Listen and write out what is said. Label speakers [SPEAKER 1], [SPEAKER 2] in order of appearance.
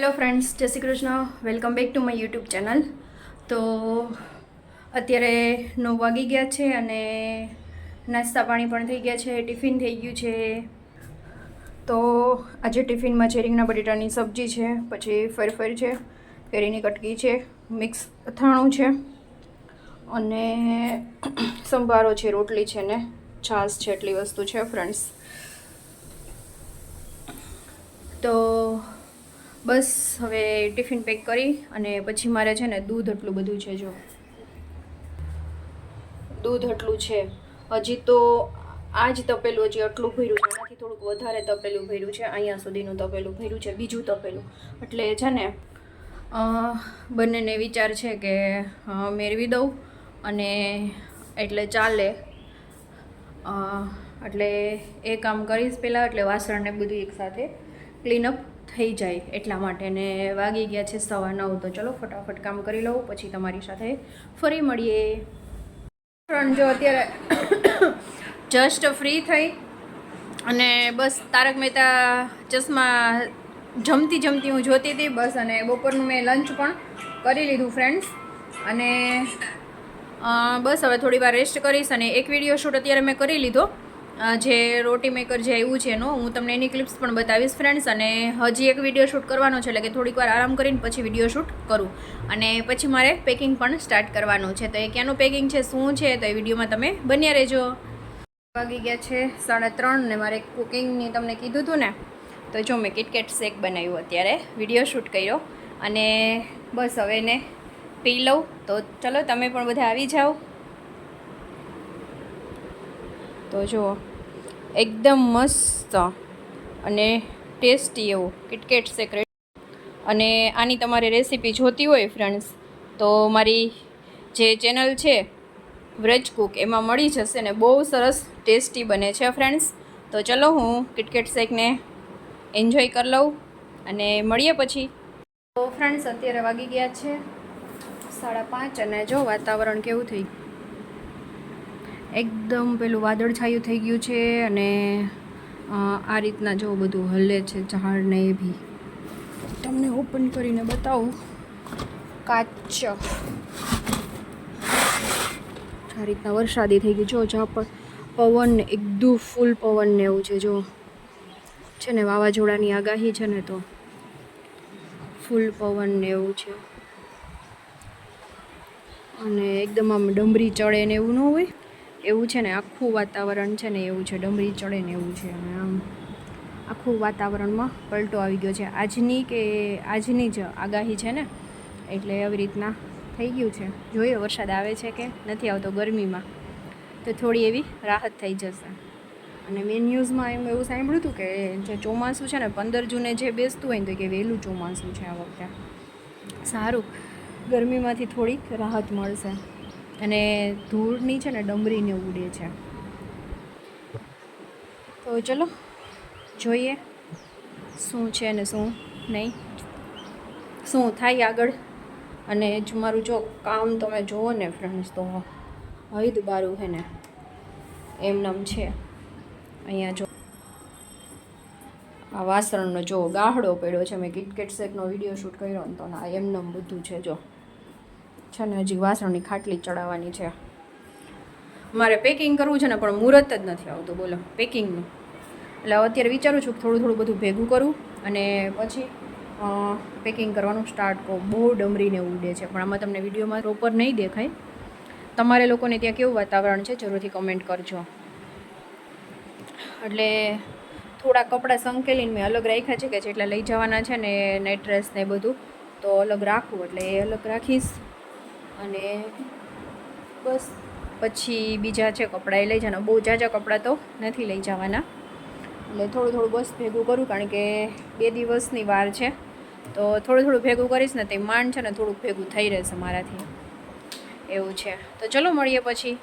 [SPEAKER 1] Hello friends જય Shri Krishna. Welcome back to my YouTube channel તો અત્યારે નવ વાગી ગયા છે અને નાસ્તા પાણી પણ થઈ ગયા છે, ટિફિન થઈ ગયું છે. તો આજે ટિફિનમાં છે રીંગણા બટેટાની સબ્જી છે, પછી ફરફર છે, કેરીની કટકી છે, મિક્સ અથાણું છે અને સંભારો છે, રોટલી છે ને છાશ છે, એટલી વસ્તુ છે ફ્રેન્ડ્સ તો બસ, હવે ટિફિન પેક કરી અને પછી મારે છે ને દૂધ એટલું બધું છે જો. દૂધ એટલું છે. હજી તો આ જ તપેલું હજી આટલું ભર્યું છે. એનાથી થોડુંક વધારે તપેલું ભર્યું છે. અહીંયા સુધીનું તપેલું ભર્યું છે. બીજું તપેલું. એટલે છે ને બંનેને વિચાર છે કે મેળવી દઉં અને એટલે ચાલે. એટલે એ કામ કરીશ પહેલાં એટલે વાસણને બધું એકસાથે ક્લીનઅપ થઈ જાય એટલા માટે ને વાગી ગયા છે સવા નવ. તો ચલો ફટાફટ કામ કરી લઉં, પછી તમારી સાથે ફરી મળીએ. ફ્રેન્ડ જો અત્યારે જસ્ટ ફ્રી થઈ અને બસ તારક મહેતા ચશ્મા જમતી જમતી હું જોતી હતી બસ અને બપોરનું મેં લંચ પણ કરી લીધું ફ્રેન્ડ્સ અને બસ હવે થોડી વાર રેસ્ટ કરીશ અને એક વીડિયો શૂટ અત્યારે મેં કરી લીધો. જે રોટી મેકર જે આવ્યું છે એનો, હું તમને એની ક્લિપ્સ પણ બતાવીશ ફ્રેન્ડ્સ અને હજી એક વીડિયો શૂટ કરવાનો છે, એટલે કે થોડીક વાર આરામ કરીને પછી વીડિયો શૂટ કરું. અને પછી મારે પેકિંગ પણ સ્ટાર્ટ કરવાનું છે. તો એ ક્યાંનું પેકિંગ છે, શું છે, તો એ વિડીયોમાં તમે બન્યા રહેજો. વાગી ગયા છે સાડા ત્રણ ને મારે કુકિંગની તમને કીધું હતું ને, તો જો મેં કિટકેટ શેક બનાવ્યું અત્યારે વીડિયો શૂટ કર્યો. અને બસ હવે એને પી લઉં. તો ચલો, તમે પણ બધા આવી જાઓ. તો જુઓ. એકદમ મસ્ત અને ટેસ્ટી એવું કિટકેટ સેક્રેટ અને આની તમારે રેસીપી જોતી હોય ફ્રેન્ડ્સ તો મારી જે ચેનલ છે, વ્રજ કુક એમાં મળી જશે ને બહુ સરસ ટેસ્ટી બને છે ફ્રેન્ડ્સ તો ચલો હું કિટકેટ શેકને એન્જોય કરી લઉં અને મળીએ પછી. તો ફ્રેન્ડ્સ અત્યારે વાગી ગયા છે સાડા પાંચ અને જો વાતાવરણ કેવું થઈ એકદમ પેલું વાદળછાયું થઈ ગયું છે અને આ રીતના જો બધું હલે છે ઝાડ ને એ બી. તમને ઓપન કરીને બતાવું. કાચ. આ રીતના વરસાદી થઈ ગયું જો જ્યાં પણ પવન એકદમ ફૂલ પવન ને એવું છે, જો. છે ને વાવાઝોડાની આગાહી છે ને તો ફૂલ પવન ને એવું છે. અને એકદમ આમ ડમરી ચડે ને એવું ન હોય. એવું છે ને, આખું વાતાવરણ છે ને એવું છે, ડમરી ચડે ને એવું છે. અને આમ આખું વાતાવરણમાં પલટો આવી ગયો છે. આજની કે આજની જ આગાહી છે ને, એટલે આવી રીતના થઈ ગયું છે. જોઈએ, વરસાદ આવે છે કે નથી આવતો ગરમીમાં, તો થોડી એવી રાહત થઈ જશે. અને મેં ન્યૂઝમાં એમ એવું સાંભળ્યું હતું કે, જે ચોમાસું છે ને, પંદર જૂને જે બેસતું હોય ને, તો કે વહેલું ચોમાસું છે આ વખતે. સારું, ગરમીમાંથી થોડીક રાહત મળશે. અને ધૂળની છે ને ડમરીને ઉડે છે. તો ચલો, જોઈએ શું છે ને શું નહીં. શું થાય આગળ? અને જ મારું જો કામ તમે જુઓ ને ફ્રેન્ડ્સ તો હૈદ બારું છે ને એમનામ છે. અહીંયા જો, આ વાસણનો જો ગાહડો પડ્યો છે, મેં કિટકેટ શેકનો વીડિયો શૂટ કર્યો ને તો ના એમનામ બધું છે જો. છે ને હજી વાસણની ખાટલી ચડાવવાની છે. મારે પેકિંગ કરવું છે ને પણ મુહૂર્ત જ નથી આવતું, બોલો પેકિંગનું એટલે અત્યારે વિચારું છું થોડું થોડું બધું ભેગું કરું અને પછી પેકિંગ કરવાનું સ્ટાર્ટ કરું. બહુ ડમરીને ઉડે છે, પણ આમાં તમને વિડીયોમાં પ્રોપર નહીં દેખાય. તમારે લોકોને ત્યાં કેવું વાતાવરણ છે, જરૂરથી કમેન્ટ કરજો. એટલે થોડા કપડાં સંકેલીને મેં અલગ રાખ્યા છે, કે જેટલા લઈ જવાના છે ને નાઇટ ડ્રેસ ને બધું, તો અલગ રાખવું એટલે એ અલગ રાખીશ. અને બસ, પછી બીજા છે કપડાં એ લઈ જવાના બહુ જાજા કપડાં તો નથી લઈ જવાના. એટલે થોડું થોડું બસ ભેગું કરું, કારણ કે બે દિવસની વાર છે. તો થોડું થોડું ભેગું કરીશ ને તે માંડ છે ને થોડુંક ભેગું થઈ રહેશે મારાથી. એવું છે. તો ચલો મળીએ પછી.